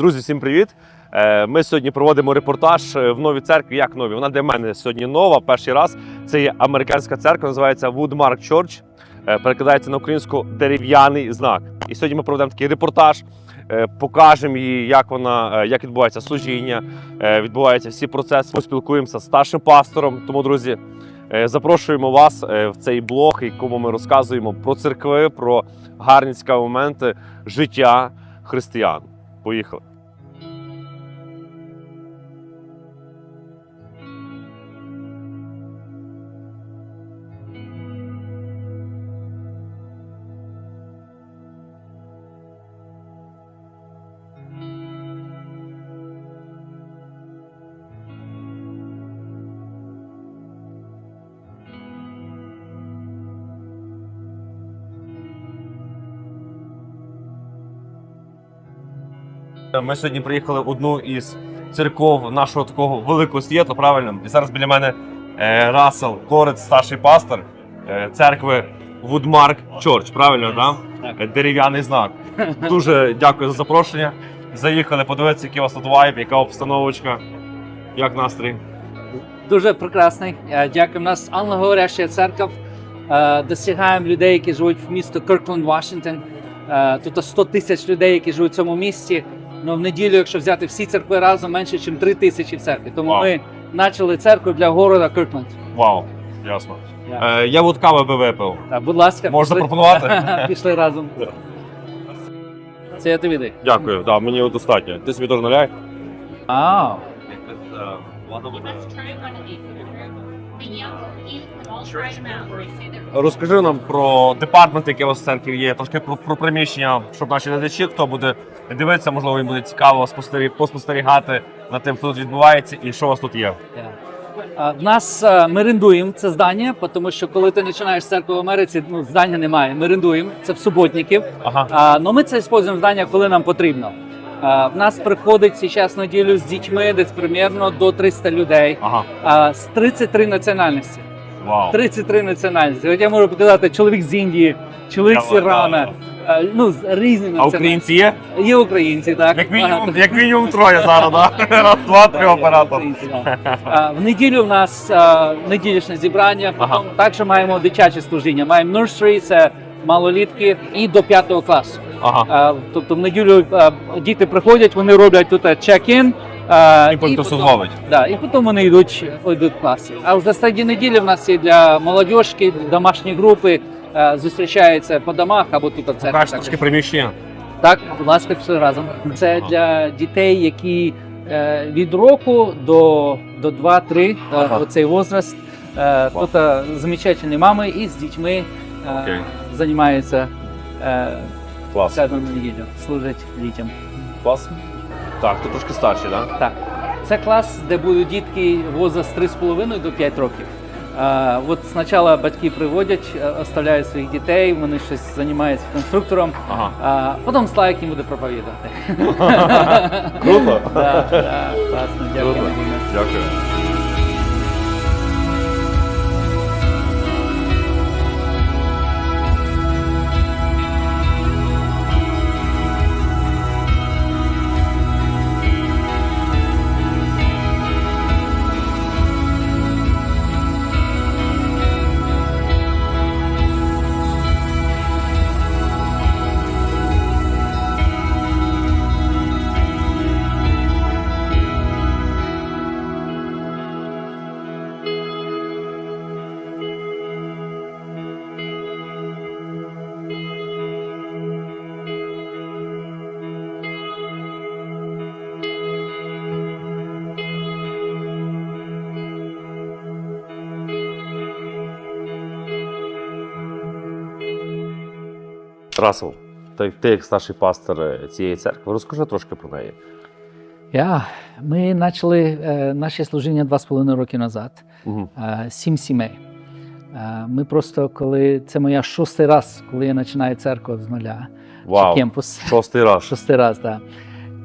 Друзі, всім привіт! Е, Ми сьогодні проводимо репортаж е, в новій церкві. Як нові? Вона для мене сьогодні нова. Перший раз це є американська церква, називається Woodmark Church. Е, Перекладається на українську дерев'яний знак. І сьогодні ми проведемо такий репортаж. Покажемо їй, як вона, як відбувається служіння, відбуваються всі процеси. Ми спілкуємося з старшим пастором. Тому, друзі, запрошуємо вас в цей блог, якому ми розказуємо про церкви, про гарні цікаві моменти життя християн. Поїхали. Ми сьогодні приїхали в одну із церков нашого такого великого світу, правильно? І зараз біля мене е, Рассел Корець, старший пастор е, церкви Woodmark Church, правильно, да? Е, Дерев'яний знак. Дуже дякую за запрошення. Заїхали подивитися, який у вас тут вайб, яка обстановочка, як настрій. Дуже прекрасний. Е, Дякую. У нас англоговоряща церква. Е, Досягаємо людей, які живуть в місто Киркленд, Вашингтон. Е, Тут 100 тисяч людей, які живуть в цьому місті. Ну, в неділю, якщо взяти всі церкви разом, менше, ніж 3 тисячі в церкві. Тому Вау. ми почали церкву для города Киркленд. Вау, ясно. Yeah. Е, я от кави би випив. Так, будь ласка, Можна пішли. пропонувати? Пішли разом. Це я тобі даю. Дякую, да, мені достатньо. Ти собі теж наляй. А, Let's try one of try they're Розкажи нам про департамент, який у вас в церкві є, трошки про, про приміщення, щоб наші глядачі, хто буде дивитися, можливо, їм буде цікаво спостері- поспостерігати над тим, що тут відбувається і що у вас тут є. В нас е, ми рендуємо це здання, тому що коли ти починаєш церкву в Америці, ну здання немає. Ми рендуємо це в суботників. Ага. А, но ми це використовуємо здання, коли нам потрібно. В нас приходить зараз неділю з дітьми, десь примерно до 300 людей. Ага. З 33 національності. Вау. 33 національності. От я можу показати чоловік з Індії, чоловік з Ірана. Ну, з різні А українці є? Є українці, так. Як мінімум, Багато. як мінімум троє зараз, да? Раз, два, три Так, оператор. В неділю в нас а, неділячне зібрання. Ага. Також маємо дитяче служіння. Маємо nursery, це малолітки, і до п'ятого класу. Ага. А, Тобто в неділю а, діти приходять, вони роблять тут чек-ін. а, І потім зловить. Да, і потім вони йдуть, йдуть в класі. А вже серед неділі в нас є для молодіжки, домашні групи. а, Зустрічаються по домах або тут в церкві. Трошки приміщення. Так, будь ласка, все разом. Це для дітей, які е, від року до, до 2-3, Ага. е, оцей возраст. Е, Тут е, замечательні мами і з дітьми е, Окей. займаються е, Клас. сядом на неділю, служать дітям. Клас. Так, ти трошки старший, так? Так. Це клас, де будуть дітки возраст 3,5 до 5 років. А, от спочатку батьки приводять, е, оставляють своїх дітей, вони щось займаються конструктором, Ага. а потім Славік їм буде проповідати. Круто. Класно, дякую. Дякую. Расел, ти, ти як старший пастор е, цієї церкви, розкажи трошки про неї. Я, ми почали е, наше служіння два з половиною роки назад. Угу. Е, сім сімей. Е, ми просто, коли це моя шостий раз, коли я починаю церкву з нуля. Вау. Чи кемпус. Шостий раз. Шостий раз, так.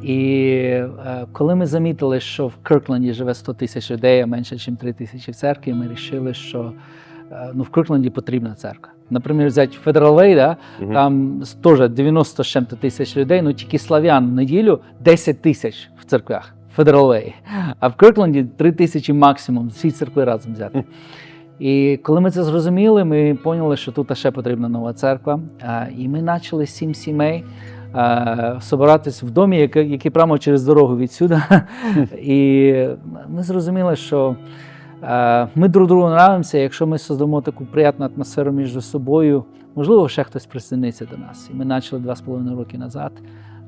І е, коли ми замітили, що в Киркленді живе 100 тисяч людей, а менше, ніж 3 тисячі в церкві, ми вирішили, що е, ну, в Крикленді потрібна церква. Наприклад, взяти Federal Way, да, Мгм. там с- теж 90 з чим-то тисяч людей, ну тільки славян в неділю 10 тисяч в церквях. Way. А в Киркленді 3 тисячі максимум, всі церкви разом взяти. І коли ми це зрозуміли, ми поняли, що тут ще потрібна нова церква. І ми почали сім сімей собиратись в домі, який, прямо через дорогу відсюди. І ми зрозуміли, що ми друг другу нравимося. Якщо ми создамо таку приятну атмосферу між собою, можливо, ще хтось присоединиться до нас. І ми почали два з половиною роки назад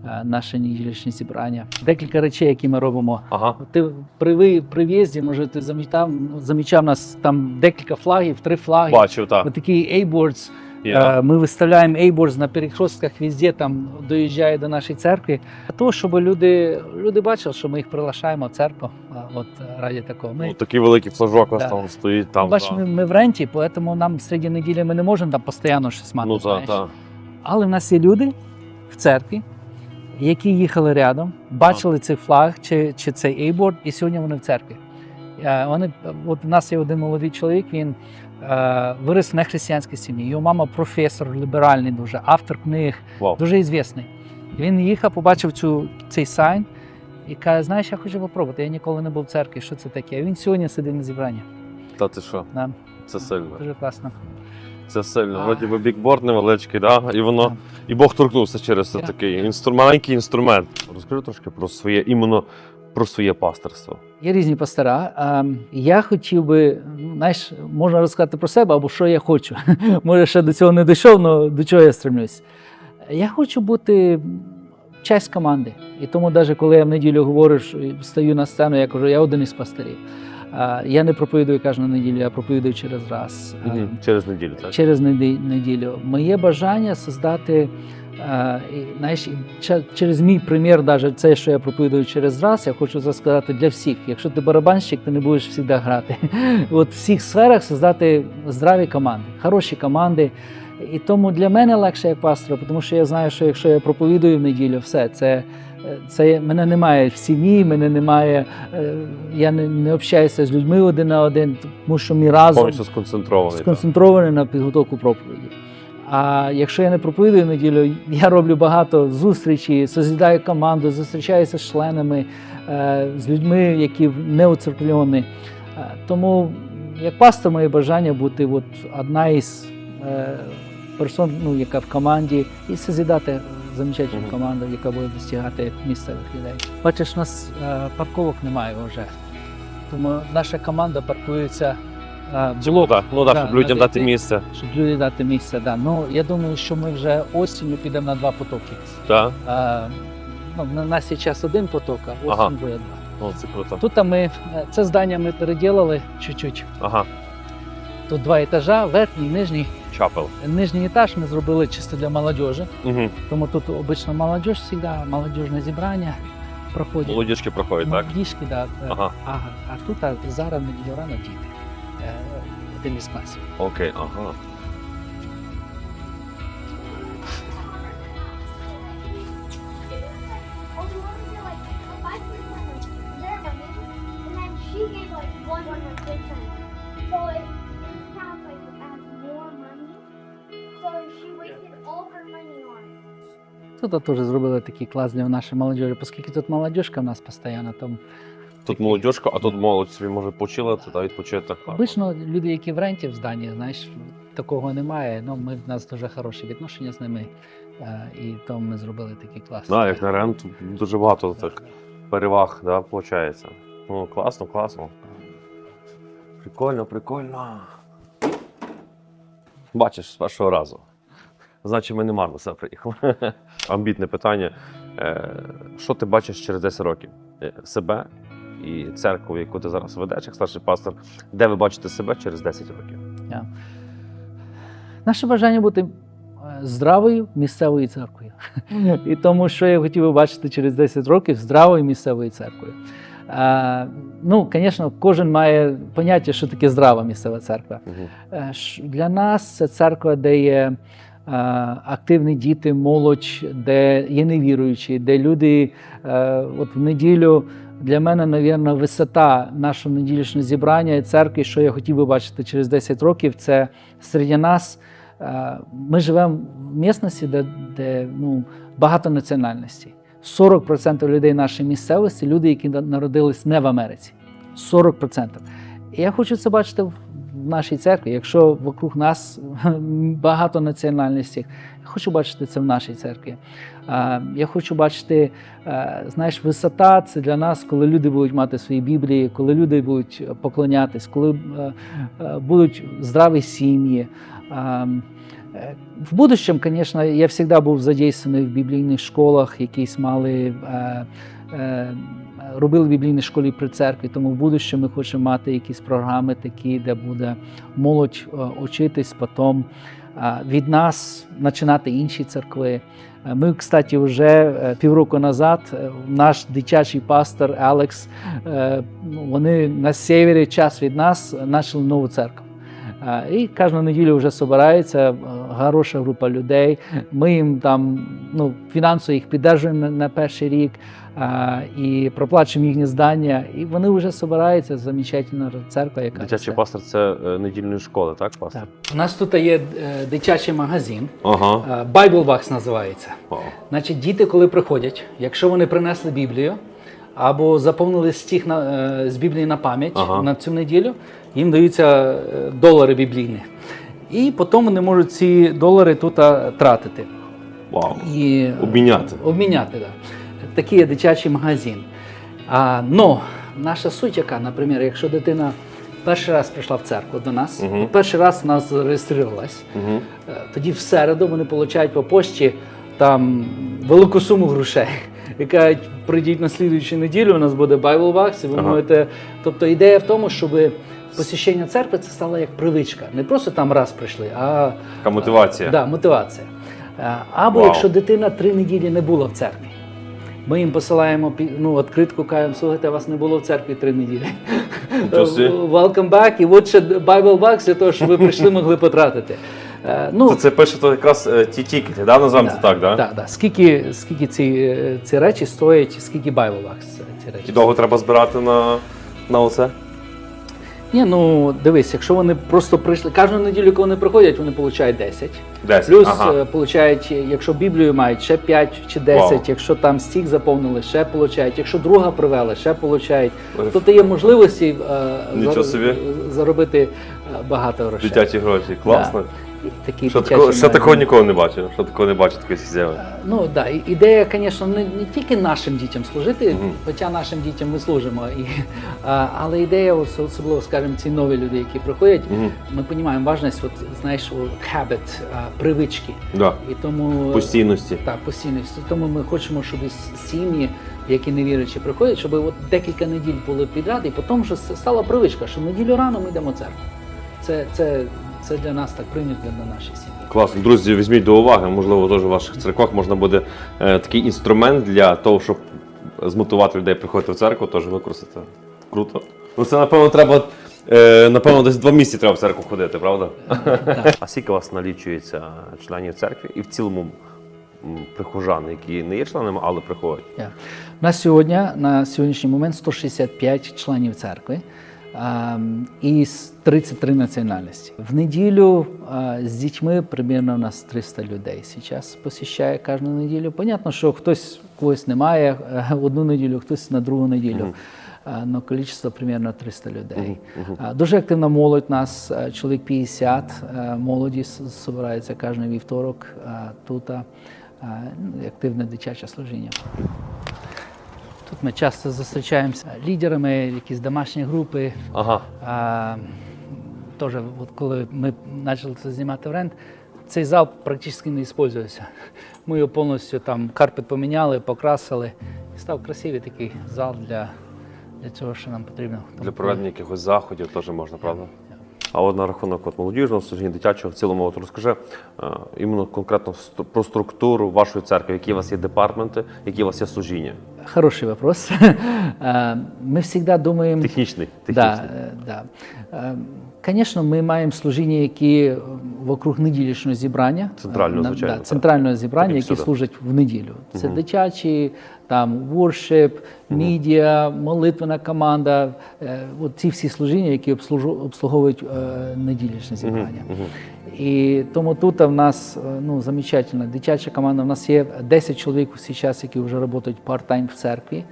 Наші наше неділячне зібрання. Декілька речей, які ми робимо. Ага. Ти при, ви- при в'їзді, може, ти замічав, замічав нас там декілька флагів, три флаги. Бачив, так. Такі A-boards. Є. Е, Ми виставляємо A-boards на перехрестках везде, там доїжджає до нашої церкви. Для того, щоб люди, люди бачили, що ми їх приглашаємо в церкву. а, От е, раді такого. Ми, Ну, такий великий флажок Да. там стоїть. Там, бачиш, да. ми, ми в ренті, тому нам серед неділі ми не можемо там постійно щось мати. Ну, знаєш. так. Але в нас є люди в церкві, які їхали рядом, бачили цей флаг чи, чи цей A-board, і сьогодні вони в церкві. Е, Вони, от у нас є один молодий чоловік, він е, виріс в нехристиянській сім'ї. Його мама професор ліберальний, дуже автор книг, wow. дуже звісний. Він їхав, побачив цю, цей сайн і каже: знаєш, я хочу попробувати. Я ніколи не був в церкві. Що це таке? Він сьогодні сидить на зібранні. Та ти що? Да, Це сильно. дуже класно. Це сильно. Вроді би бікборд невеличкий, да? і воно. І Бог торкнувся через це такий маленький інструмент. Розкажи трошки про своє іменно про своє пасторство. Є різні пастора. Ем, Я хотів би, ну, знаєш, можна розказати про себе або що я хочу. Може, ще до цього не дійшов, але до чого я стремлюсь. Я хочу бути часть команди. І тому, навіть коли я в неділю говорю, що стою на сцену, я кажу, я один із пасторів. Я не проповідую кожну неділю, я проповідую через раз. Мгм. Через неділю, так? через неділю. Моє бажання создати, е, знаєш, через мій примір, навіть це, що я проповідую через раз, я хочу це сказати для всіх. Якщо ти барабанщик, ти не будеш завжди грати. От в всіх сферах создати здраві команди, хороші команди. І тому для мене легше як пастора, тому що я знаю, що якщо я проповідую в неділю, все це. Це мене немає в сім'ї, мене немає. е, Я не, не общаюся з людьми один на один, тому що ми разом Повністю сконцентрований. так. сконцентрований на підготовку проповіді. А якщо я не проповідую неділю, я роблю багато зустрічей, созідаю команду, зустрічаюся з членами, е, з людьми, які не уцерквлені. Е, Тому, як пастор, моє бажання бути от одна із е, персон, ну, яка в команді, і созідати замечательну Мгм. команду, яка буде достигати місцевих людей. Бачиш, у нас е, парковок немає вже. Тому наша команда паркується е, Так, ну так, Да, щоб людям дати місце. щоб люди дати місце. Да. Ну, я думаю, що ми вже осінню підемо на два потоки. Так? А, ну, на нас є час один поток, а осінь Ага. буде два. О, це круто. Тут ми, е, це здання ми переділили чуть-чуть. Ага, Тут два етажа, верхній, нижній. чапел. Нижній етаж ми зробили чисто для молодежі. Угу. Тому тут обично молодіж завжди, молодіжне зібрання проходять. Молодіжки проходять, так? Молодіжки, да. е, Ага. А, а тут а, зараз неділю рано діти. Е, Один із класів. Окей, ага. Тут теж зробили такий клас для нашої молодіжі, оскільки тут молодіжка в нас постійно, там Тут молодіжка, а тут молодь собі може почилити та відпочити. Обично люди, які в ренті в зданні, знаєш, такого немає. Ну, ми, в нас дуже хороші відношення з ними. е, І тому ми зробили такий клас. Да, як на рент дуже багато так переваг, да, виходить. Ну, класно, класно. Прикольно, прикольно. Бачиш, з першого разу. Значить, ми не марно все приїхали. Амбітне питання. Е, Що ти бачиш через 10 років? Е, Себе і церкву, яку ти зараз ведеш, як старший пастор, де ви бачите себе через 10 років? Наше бажання бути е, здравою місцевою церквою. І тому, що я хотів би бачити через 10 років здравою місцевою церквою. Е, Ну, звісно, кожен має поняття, що таке здрава місцева церква. Угу. Для нас це церква, де є активні діти, молодь, де є невіруючі, де люди е, от в неділю. Для мене, навірно, висота нашого неділішнього зібрання і церкви, що я хотів би бачити через 10 років, це серед нас. е, Ми живемо в місцевості, де, де ну, багато національностей. 40% людей нашої місцевості люди, які народились не в Америці. 40%. І я хочу це бачити в в нашій церкві. Якщо вокруг нас багато національностей, я хочу бачити це в нашій церкві. Я хочу бачити, знаєш, висота це для нас, коли люди будуть мати свої біблії, коли люди будуть поклонятись, коли будуть здраві сім'ї. В будущем, звісно, я завжди був задействований в біблійних школах, якісь мали. Робили в біблійній школі при церкві, тому в будущем ми хочемо мати якісь програми такі, де буде молодь е, учитись, потім е, від нас починати інші церкви. Е, Ми, кстати, вже півроку назад наш дитячий пастор Алекс, ну, вони на севері час від нас почали нову церкву. І кожну неділю вже збирається е, хороша група людей. Ми їм там ну, фінансово їх підтримуємо на, перший рік а, і проплачуємо їхні здання. І вони вже збираються. Замечательна церква, яка Дитячий це. пастор це е, недільної школи, так, пастор? Так. У нас тут є е, дитячий магазин. Ага. Bible Box називається. Вау. Значить, діти, коли приходять, якщо вони принесли Біблію або заповнили стих на, е, з Біблії на пам'ять Ага. на цю неділю, їм даються долари біблійні. І потім вони можуть ці долари тут тратити. Вау. І, е, Обміняти. Обміняти, так. Такий є дитячий магазин. А, но наша суть яка, наприклад, якщо дитина перший раз прийшла в церкву до нас, і перший раз у нас зареєструвалась. Е, Тоді в середу вони отримують по пошті там велику суму грошей. І кажуть, прийдіть на слідуючу неділю, у нас буде Bible Box, і ви Ага. можете. Тобто ідея в тому, щоб посещення церкви це стало як привичка. Не просто там раз прийшли, а Така мотивація. Да, мотивація. Е, Або Вау. якщо дитина три неділі не була в церкві. Ми їм посилаємо ну, відкритку, кажемо, слухайте, вас не було в церкві три неділі. Welcome back, і от ще Bible Box для того, щоб ви прийшли, могли потратити. Е, Ну, Це, це пише то якраз е, ті тікети, да? називаємо це так, да? Да, да. Скільки, скільки ці, е, ці речі стоять, скільки Bible ці речі? І довго треба збирати на, на оце? Ні, ну дивись, якщо вони просто прийшли, кожну неділю, коли вони приходять, вони отримують 10. Десять. Плюс ага. е, получають, якщо Біблію мають, ще 5 чи 10, Вау. якщо там стік заповнили, ще получають, якщо друга привели, ще получають. Ой. Тобто є можливості е, Нічого зар- собі. заробити е, багато грошей. Дитячі гроші. Класно. Такі Що, такого, що такого ніколи не бачив. Що такого не бачив такої схеми. Ну так, да. ідея, звісно, не, не тільки нашим дітям служити, Мгм. хоча нашим дітям ми служимо. І, а, але ідея, особливо, скажімо, ці нові люди, які приходять, Мгм. ми розуміємо важність, от, знаєш, от, habit, привички. Да. І тому Постійності. Так, постійності. Тому ми хочемо, щоб сім'ї, які не віруючі, приходять, щоб от декілька неділь були підряд, і потім с- стала привичка, що неділю рано ми йдемо в церкву. Це, це, це для нас так прийнято для нашої сім'ї. Класно, друзі, візьміть до уваги. Можливо, теж у ваших церквах можна буде е, такий інструмент для того, щоб змотивувати людей приходити в церкву, теж використати. Круто. Ну це напевно треба. Е, напевно, десь два місяці треба в церкву ходити, правда? А скільки у вас налічується членів церкви і в цілому прихожан, які не є членами, але приходять? Yeah. На сьогодні, на сьогоднішній момент 165 членів церкви із 33 національності. В неділю з дітьми примірно у нас 300 людей зараз посіщає кожну неділю. Понятно, що хтось когось немає е, одну неділю, хтось на другу неділю. Но кількість примерно 300 людей. Дуже активна молодь нас, е, чоловік 50 е, молоді збирається кожен вівторок тут. ну, Активне дитяче служіння. Тут ми часто зустрічаємося лідерами, якісь домашні групи. Ага. А, Теж, от коли ми почали це знімати в рент, цей зал практично не використовується. Ми його повністю там карпет поміняли, покрасили. І став красивий такий зал для, для цього, що нам потрібно. Для проведення якихось заходів теж можна, правда? А от на рахунок от молодіжного служіння, дитячого в цілому, от розкажи е, іменно конкретно про структуру вашої церкви, які у вас є департменти, які у вас є служіння. Хороший вопрос. Э, Мы всегда думаем... Технічний. Да, технічний. е, да. Е, Звісно, ми маємо служіння, які вокруг неділішнього зібрання. Центрального, звичайно, Да, центрального зібрання, які служать в неділю. Це дитячі, там воршип, медіа, молитвена команда. е, От ці всі служіння, які обслуговують е, неділішне зібрання. І тому тут в нас е, ну, замечательна дитяча команда. У нас є 10 чоловік усі час, які вже працюють part-time в церкві.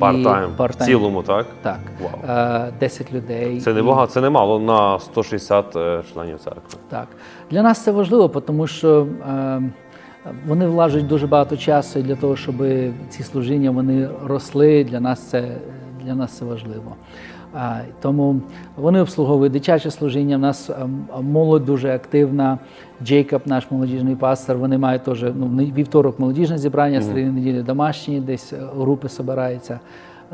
Part-time. В цілому, так? Так, Вау. Е, 10 людей. Це не багато, це немало на 160 е, членів церкви. Так. Для нас це важливо, тому що е, вони влажать дуже багато часу і для того, щоб ці служіння вони росли. Для нас це, для нас це важливо. Тому вони обслуговують дитяче служіння. У нас ем, молодь дуже активна. Джейкоб, наш молодіжний пастор, вони мають теж ну, вівторок молодіжне зібрання, серед неділі домашні, десь е, групи збираються.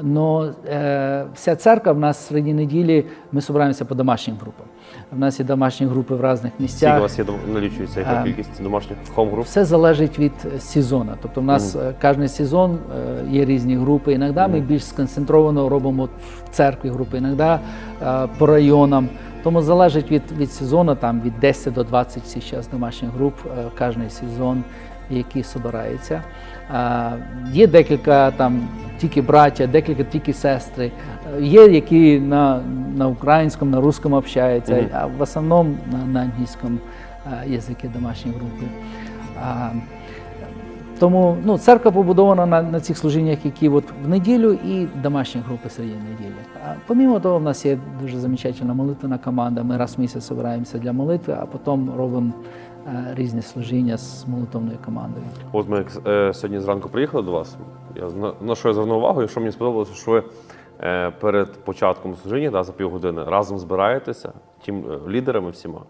Но е, вся церква в нас серед неділі ми збираємося по домашнім групам. У нас є домашні групи в різних Скільки у вас є налічується яка кількість домашніх хом-груп? Все залежить від е, сезону. Тобто, в нас е, кожен сезон е, є різні групи. Іноді ми більш сконцентровано робимо в церкві групи, іноді е, по районам. Тому залежить від, від сезону, там від 10 до 20 зараз домашніх груп, е, кожен сезон, які збираються. Е, Є декілька там тільки браття, декілька тільки сестри. Е, Є, які на, на українському, на русскому общаються, Мгм. а в основному на, на англійському язикі домашні групи. Тому ну, церква побудована на, на цих служіннях, які от в неділю і домашні групи серед неділі. А помімо того, в нас є дуже замечательна молитвена команда. Ми раз в місяць збираємося для молитви, а потім робимо е, різні служіння з молитовною командою. От ми е, сьогодні зранку приїхали до вас. Я на, на що я звернув увагу, і що мені сподобалося, що ви е, перед початком служіння да, за півгодини разом збираєтеся, тим е, лідерами всіма,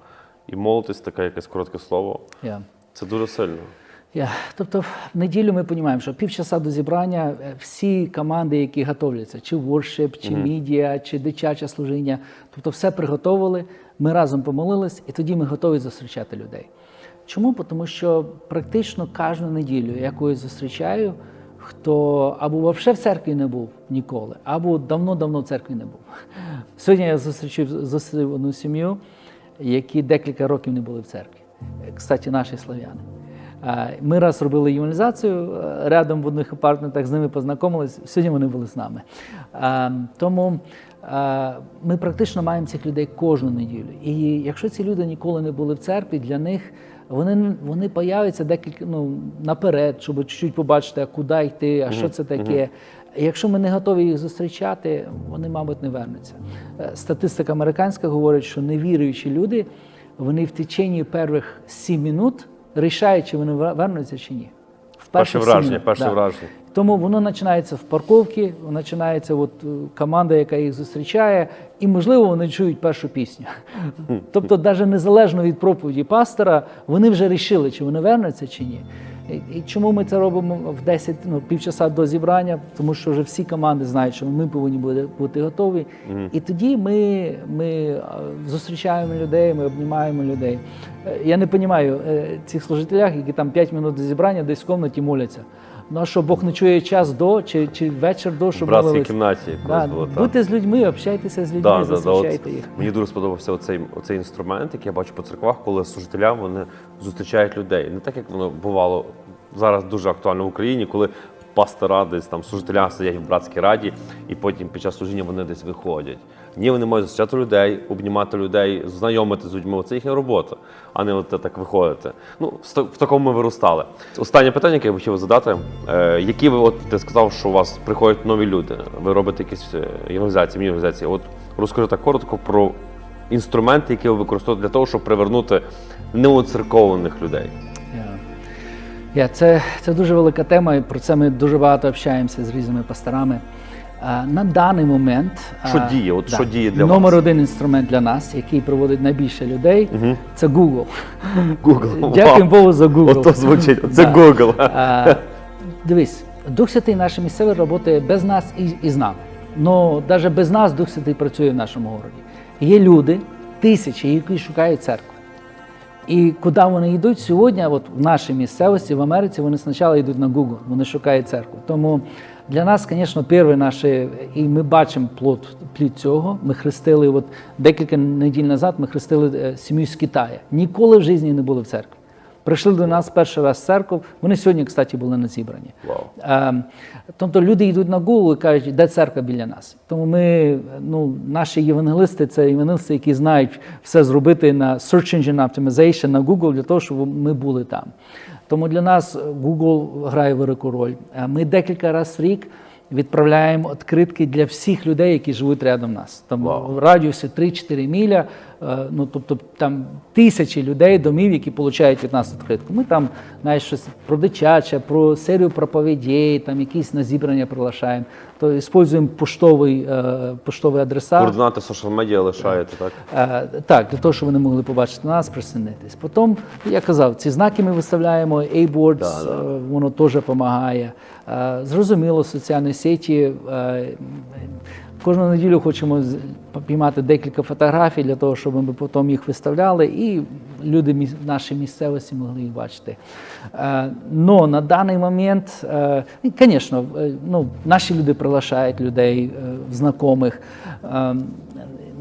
і молитесь таке якесь коротке слово. Yeah. Це дуже сильно. Я, тобто в неділю ми розуміємо, що півчаса до зібрання е, всі команди, які готовляться, чи воршип, чи мідіа, чи дитяче служіння, тобто все приготовили, ми разом помолились, і тоді ми готові зустрічати людей. Чому? Тому що практично кожну неділю я зустрічаю, хто або взагалі в церкві не був ніколи, або давно-давно в церкві не був. Сьогодні я зустрічив, зустрів одну сім'ю, які декілька років не були в церкві. Е, Кстати, наші слав'яни. Ми раз робили ювелізацію е, рядом в одних апартментах, з ними познайомились. Сьогодні вони були з нами. Тому ми практично маємо цих людей кожну неділю. І якщо ці люди ніколи не були в церкві, для них вони, вони появляться декілька ну, наперед, щоб чуть-чуть побачити, а куди йти, а що це таке. Якщо ми не готові їх зустрічати, вони, мабуть, не вернуться. Е, Статистика американська говорить, що невіруючі люди вони в течение перших 7 минут рішають, чи вони вер- вернуться чи ні. В Перше враження, перше да. враження. Тому воно починається в парковці, починається от е, команда, яка їх зустрічає, і можливо вони чують першу пісню. Тобто, навіть незалежно від проповіді пастора, вони вже рішили, чи вони вернуться чи ні. І, чому ми це робимо в 10, ну, півчаса до зібрання? Тому що вже всі команди знають, що ми повинні бути, бути готові. І тоді ми, ми зустрічаємо людей, ми обнімаємо людей. Е, Я не розумію е, цих служителях, які там 5 минут до зібрання десь в комнаті моляться. Ну а що Бог не чує час до чи, чи вечір до, В щоб братській молились? кімнаті колись Да, було так. будьте з людьми, общайтеся з людьми, Да, да, да, от зустрічайте їх. Мені дуже сподобався оцей, оцей інструмент, який я бачу по церквах, коли служителям вони зустрічають людей. Не так, як воно бувало зараз дуже актуально в Україні, коли пастора десь там служителя сидять в братській раді, і потім під час служіння вони десь виходять. Ні, вони мають зустрічати людей, обнімати людей, знайомити з людьми. Це їхня робота, а не от так виходити. Ну, в такому ми виростали. Останнє питання, яке я хотів задати. Е, які ви, от ти сказав, що у вас приходять нові люди, ви робите якісь е, євангелізації, міні-євангелізації. От розкажи так коротко про інструменти, які ви використовуєте для того, щоб привернути неоцеркованих людей. Я, це, це дуже велика тема, і про це ми дуже багато общаємося з різними пасторами. А, на даний момент Що а, діє? От що діє для номер вас? один інструмент для нас, який проводить найбільше людей, це Google. Google. Дякуємо Богу за Google. Ото звучить. Це Да. Google. А, дивись, Дух Святий наш місцевий працює без нас і, і з нами. Ну, навіть без нас Дух Святий працює в нашому городі. Є люди, тисячі, які шукають церкву. І куди вони йдуть сьогодні, от в нашій місцевості, в Америці, вони спочатку йдуть на Google, вони шукають церкву. Тому Для нас, звісно, перше наше, і ми бачимо плод, плід цього. Ми хрестили, от декілька неділь назад ми хрестили е, сім'ю з Китаю. Ніколи в житті не були в церкві. Прийшли до нас перший раз в церкву. Вони сьогодні, кстати, були на зібранні. Вау. Е, Тобто люди йдуть на Google і кажуть, де церква біля нас. Тому ми, ну, наші євангелисти це євангелисти, які знають все зробити на Search Engine Optimization на Google для того, щоб ми були там. Тому для нас Google грає велику роль. Е, Ми декілька разів в рік відправляємо відкритки для всіх людей, які живуть рядом нас. Там в радіусі 3-4 міля, ну тобто там тисячі людей, домів, які отримують від нас відкритку. Ми там знаєш, щось про дитяче, про серію проповідей, там якісь на зібрання приглашаємо. То використовуємо поштовий, е, поштовий адреса. Координати соціал медіа лишаєте, так? Е, Так, для того, щоб вони могли побачити нас, присоединитись. Потім, я казав, ці знаки ми виставляємо, A-boards, Да, да. е, воно теж допомагає. Е, Зрозуміло, соціальні сеті. Е, Кожну неділю хочемо піймати декілька фотографій для того, щоб ми потім їх виставляли, і люди в нашій місцевості могли їх бачити. Е, Но на даний момент, е, звісно, е, ну, наші люди приглашають людей, е, знайомих. Е,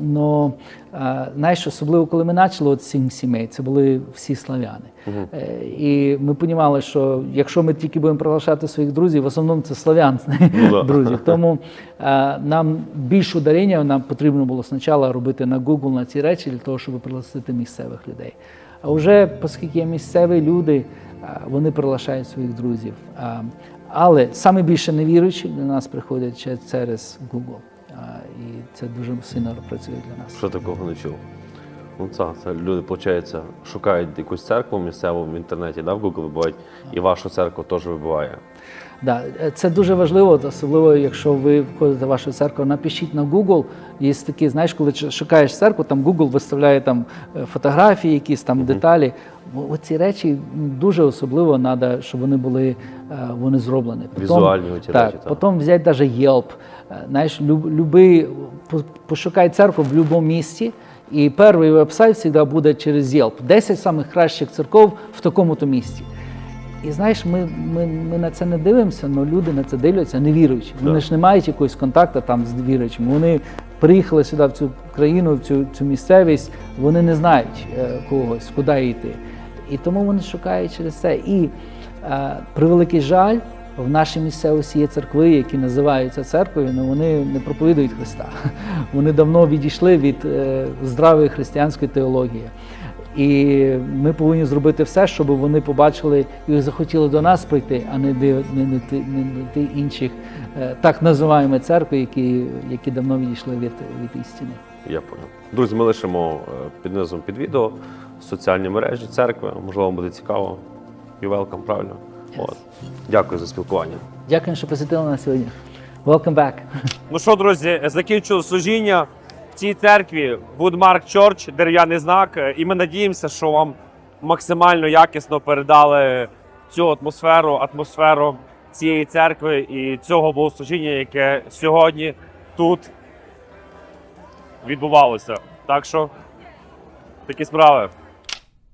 Но е, знаєш, особливо коли ми почали от сім сімей, це були всі славяни. Е, І ми розуміли, що якщо ми тільки будемо приглашати своїх друзів, в основному це славян друзів. Тому е, нам більш ударення нам потрібно було спочатку робити на Google на ці речі для того, щоб пригласити місцевих людей. А вже, оскільки є місцеві люди, е, вони приглашають своїх друзів. Але саме більше невіруючих до нас приходять через Google. І це дуже сильно працює для нас. Що такого не чув? Ну, це, це люди, виходить, шукають якусь церкву місцеву в інтернеті, да, в Google вибивають, і вашу церкву теж вибиває. Да, це дуже важливо, особливо якщо ви входите в вашу церкву, напишіть на Google. Є такі, знаєш, коли шукаєш церкву, там Google виставляє там е, фотографії, якісь там деталі. Оці речі дуже особливо треба, щоб вони були е, вони зроблені. Візуальні оці так, речі, так. Потім взяти навіть Yelp. Е, Знаєш, люб, люби, пошукай церкву в будь-якому місті. І перший веб-сайт завжди буде через Yelp. 10 самих кращих церков в такому-то місті. І знаєш, ми, ми, ми на це не дивимося, але люди на це дивляться не віруючи. Вони ж не мають якогось контакту там з віруючими. Вони приїхали сюди, в цю країну, в цю, цю місцевість, вони не знають е, когось, куди йти. І тому вони шукають через це. І е, превеликий жаль, в нашій місцевості є церкви, які називаються церквою, але вони не проповідують Христа. Вони давно відійшли від е, здравої християнської теології. І ми повинні зробити все, щоб вони побачили і захотіли до нас прийти, а не до не, не, не, не ти інших е, так називаємо церкви, які, які давно відійшли від, від істини. Я понял. Друзі, ми лишимо е, під низом під відео соціальні мережі, церкви. Можливо, вам буде цікаво. You welcome, правильно? От. Дякую за спілкування. Дякую, що посетили нас сьогодні. Welcome back. Ну що, друзі, закінчили служіння в цій церкві Woodmark Church, дерев'яний знак. І ми надіємося, що вам максимально якісно передали цю атмосферу, атмосферу цієї церкви і цього богослужіння, яке сьогодні тут відбувалося. Так що такі справи.